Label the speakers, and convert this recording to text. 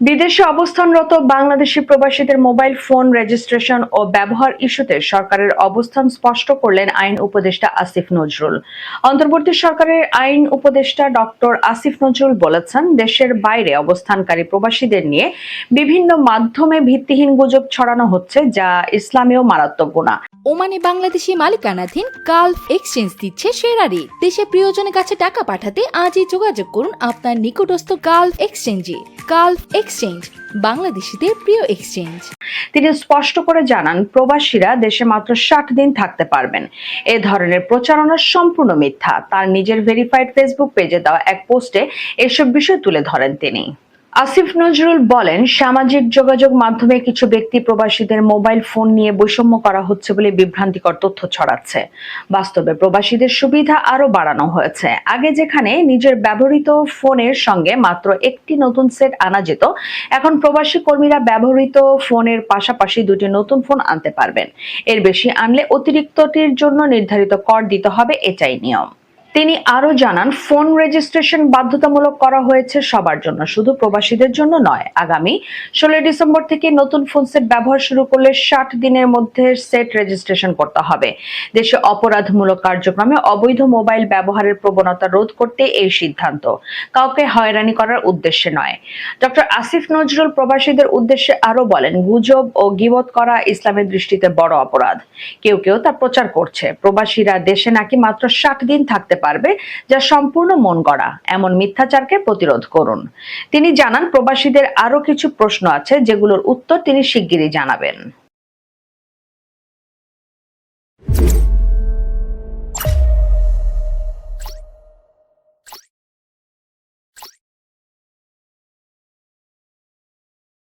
Speaker 1: বিদেশে অবস্থানরত বাংলাদেশি প্রবাসীদের মোবাইল ফোন রেজিস্ট্রেশন ও ব্যবহার ইস্যুতে সরকারের অবস্থান স্পষ্ট করলেন আইন উপদেষ্টা আসিফ নজরুল। অন্তর্বর্তী সরকারের আইন উপদেষ্টা ডক্টর আসিফ নজরুল বলেছেন, দেশের বাইরে অবস্থানকারী প্রবাসীদের নিয়ে বিভিন্ন মাধ্যমে ভিত্তিহীন গুজব ছড়ানো হচ্ছে যা ইসলামেও মারাত্মক গুণা
Speaker 2: ওমানে বাংলাদেশি মালিকানাধীন গালফ এক্সচেঞ্জ দিচ্ছে সেরা রেট দেশে প্রিয়জনের কাছে টাকা পাঠাতে আজই যোগাযোগ করুন আপনার নিকটস্থ গালফ এক্সচেঞ্জে। গালফ এক্সচেঞ্জ, বাংলাদেশিদের প্রিয় এক্সচেঞ্জ।
Speaker 1: তিনি স্পষ্ট করে জানান, প্রবাসীরা দেশে মাত্র ষাট দিন থাকতে পারবেন। এ ধরনের প্রচারণা সম্পূর্ণ মিথ্যা। তার নিজের ভেরিফাইড ফেসবুক পেজে দেওয়া এক পোস্টে এসব বিষয় তুলে ধরেন তিনি। আসিফ নজরুল বলেন, সামাজিক যোগাযোগ মাধ্যমে কিছু ব্যক্তি প্রবাসীদের মোবাইল ফোন নিয়ে বৈষম্য করা হচ্ছে বলে বিভ্রান্তিকর তথ্য ছড়াচ্ছে। বাস্তবে প্রবাসীদের সুবিধা আরও বাড়ানো হয়েছে। আগে যেখানে নিজের ব্যবহৃত ফোনের সঙ্গে মাত্র একটি নতুন সেট আনা যেত, এখন প্রবাসী কর্মীরা ব্যবহৃত ফোনের পাশাপাশি দুটি নতুন ফোন আনতে পারবেন। এর বেশি আনলে অতিরিক্তটির জন্য নির্ধারিত কর দিতে হবে, এটাই নিয়ম। তিনি আরও জানান, ফোন রেজিস্ট্রেশন বাধ্যতামূলক করা হয়েছে সবার জন্য, শুধু প্রবাসীদের জন্য নয়। আগামী ষোলোই ডিসেম্বর থেকে নতুন ফোন সেট ব্যবহার শুরু করলে ষাট দিনের মধ্যে সেট রেজিস্ট্রেশন করতে হবে। দেশে অপরাধমূলক কার্যক্রমে অবৈধ মোবাইল ব্যবহারের প্রবণতা রোধ করতে এই সিদ্ধান্ত। কাউকে হয়রানি করার উদ্দেশ্যে নয়। ডক্টর আসিফ নজরুল প্রবাসীদের উদ্দেশ্যে আরও বলেন, গুজব ও গিবত করা ইসলামের দৃষ্টিতে বড় অপরাধ। কেউ কেউ তা প্রচার করছে। প্রবাসীরা দেশে নাকি মাত্র ষাট দিন থাকতে পারবে যা সম্পূর্ণ মন গড়া। এমন মিথ্যাচারকে প্রতিরোধ করুন। তিনি জানান, প্রবাসীদের আরও কিছু প্রশ্ন আছে, যেগুলোর উত্তর তিনি শিগগিরই জানাবেন।